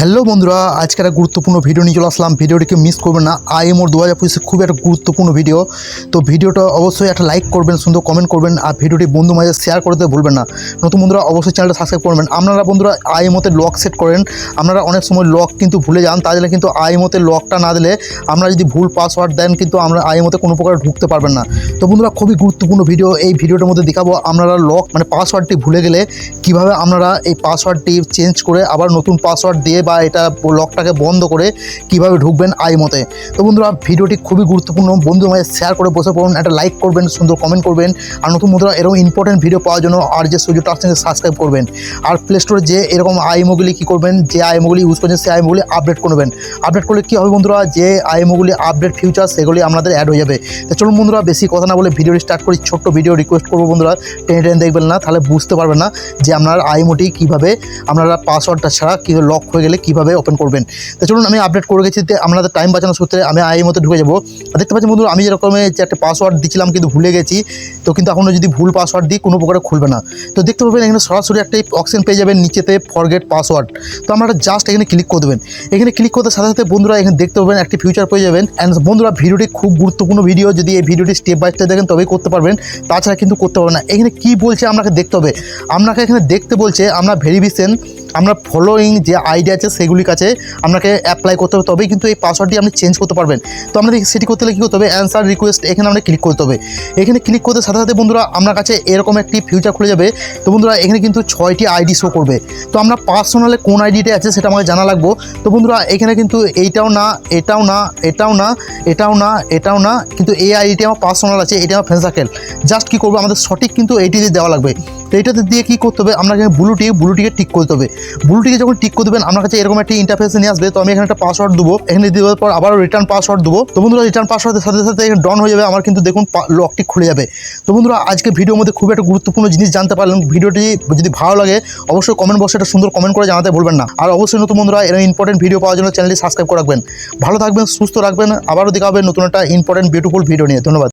Hello বন্ধুরা, আজকে একটা গুরুত্বপূর্ণ ভিডিও নিয়ে চলে আসলাম। ভিডিওটিকে মিস করবেন না। আইএমওর দু হাজার পঁচিশে খুব একটা গুরুত্বপূর্ণ ভিডিও তো ভিডিওটা অবশ্যই একটা লাইক করবেন, সুন্দর কমেন্ট করবেন, আর ভিডিওটি বন্ধু মাঝে শেয়ার করতে ভুলবেন না। নতুন বন্ধুরা, অবশ্যই চ্যানেলটা সাবস্ক্রাইব করবেন। আপনারা বন্ধুরা আইএমওতে লক সেট করেন। আপনারা অনেক সময় লক কিন্তু ভুলে যান তাহলে কিন্তু আইএমওতে লকটা না দিলে আমরা যদি ভুল পাসওয়ার্ড দেন কিন্তু আমরা আইএমওতে কোনো প্রকার ঢুকতে পারবেন না। তো বন্ধুরা, খুবই গুরুত্বপূর্ণ ভিডিও এই ভিডিওটার মধ্যে দেখাবো, আপনারা লক মানে পাসওয়ার্ডটি ভুলে গেলে কীভাবে আপনারা এই পাসওয়ার্ডটি চেঞ্জ করে আবার নতুন পাসওয়ার্ড দিয়ে বা এটা লকটাকে বন্ধ করে কীভাবে ঢুকবেন আইমতে তো বন্ধুরা, ভিডিওটি খুবই গুরুত্বপূর্ণ। বন্ধু মাঝে শেয়ার করে বসে পড়ুন, একটা লাইক করবেন, সুন্দর কমেন্ট করবেন। আর নতুন বন্ধুরা, এরকম ইম্পর্টেন্ট ভিডিও পাওয়ার জন্য আর যে সুযোগ টার সঙ্গে সাবস্ক্রাইব করবেন। আর প্লে স্টোরে যে এরকম আইমোগুলি কী করবেন, যে আইমোগুলি ইউজ করছেন, সেই আইমোগুলি আপডেট করবেন আপডেট করলে কী হবে বন্ধুরা, যে আইমোগুলি আপডেট ফিউচার সেগুলি আপনাদের অ্যাড হয়ে যাবে। তো চলুন বন্ধুরা, বেশি কথা না বলে ভিডিওটি স্টার্ট করি। ছোট্ট ভিডিও রিকোয়েস্ট করব বন্ধুরা, টেনে টেনে দেখবেন না, তাহলে বুঝতে পারবেন না যে আপনার আইমোটি কীভাবে, আপনারা পাসওয়ার্ডটা ছাড়া কীভাবে লক হয়ে গেলে কীভাবে ওপেন করবেন? তো চলুন, আমি আপডেট করে গেছি আপনাদের টাইম বাঁচানোর সূত্রে আমি আই মতো ঢুকে যাব। দেখতে পাচ্ছি বন্ধুরা, আমি যেরকম যে একটা পাসওয়ার্ড দিচ্ছিলাম কিন্তু ভুলে গেছি। তো কিন্তু এখনও যদি ভুল পাসওয়ার্ড দিই, কোনো প্রকারে খুলবে না। তো দেখতে পাবেন, এখানে সরাসরি একটা অপশন পেয়ে যাবেন, নিচেতে ফরগেট পাসওয়ার্ড তো আপনারা জাস্ট এখানে ক্লিক করে দেবেন। এখানে ক্লিক করতে সাথে সাথে বন্ধুরা, এখানে দেখতে পাবেন একটি ফিউচার পেয়ে যাবেন। অ্যান্ড বন্ধুরা, ভিডিওটি খুব গুরুত্বপূর্ণ ভিডিও যদি এই ভিডিওটি স্টেপ বাই স্টেপ দেখেন, তবেই করতে পারবেন। তাছাড়া কিন্তু করতে পারবেন না। এখানে কি বলছে আপনাকে দেখতে হবে। আপনাকে এখানে দেখতে বলছে, আমরা ভেরিফিকেশন আমরা ফলোয়িং যে আইডিয়া আছে সেগুলির কাছে আপনাকে অ্যাপ্লাই করতে হবে। তবেই কিন্তু এই পাসওয়ার্ডটি আপনি চেঞ্জ করতে পারবেন। তো আপনাদের সেটি করতে হলে কী করতে হবে? অ্যান্সার রিকোয়েস্ট এখানে আমরা ক্লিক করতে হবে। এখানে ক্লিক করতে সাথে সাথে বন্ধুরা আপনার কাছে এরকম একটি ফিউচার খুলে যাবে। তো বন্ধুরা, এখানে কিন্তু ছয়টি আইডি শো করবে। তো আমরা পার্সোনালে কোন আইডিটা আছে সেটা আমাকে জানা লাগবো। তো বন্ধুরা, এখানে কিন্তু এইটাও না, এটাও না এটাও না এটাও না এটাও না, কিন্তু এই আইডিটি আমার পার্সোনাল আছে এটা আমার ফ্রেন্ড সার্কেল জাস্ট কী করব? আমাদের সঠিক কিন্তু এইটি দেওয়া লাগবে। তো এইটাতে দিয়ে কী করতে হবে? এখানে ব্লুটি ব্লুটিকে ঠিক করতে হবে। ব্লুটিকে যখন ঠিক করে দেবেন আপনার কাছে এরকম একটি ইন্টারফেস নিয়ে আসবে, তো আমি এখানে একটা পাসওয়ার্ড দেবো। এখানে দেওয়ার পর আবার রিটার্ন পাসওয়ার্ড দেবো। তো বন্ধুরা রিটার্ন পাসওয়ার্ডের সাথে সাথে এখানে ডন হয়ে যাবে। আমার কিন্তু দেখুন লকটি খুলে যাবে। তো বন্ধুরা আজকে ভিডিওর মধ্যে খুব একটা গুরুত্বপূর্ণ জিনিস জানতে পারলেন। ভিডিওটি যদি ভালো লাগে, অবশ্যই কমেন্ট বক্সে একটা সুন্দর কমেন্ট করে জানাতে ভুলবেন না। আর অবশ্যই নতুন বন্ধুরা, এরকম ইম্পর্টেন্ট ভিডিও পাওয়ার জন্য চ্যানেলটি সাবস্ক্রাইব করে রাখবেন। ভালো থাকবেন, সুস্থ রাখবেন আবারও দেখা হবে নতুন একটা ইম্পর্টেন্ট বিউটিফুল ভিডিও নিয়ে। ধন্যবাদ।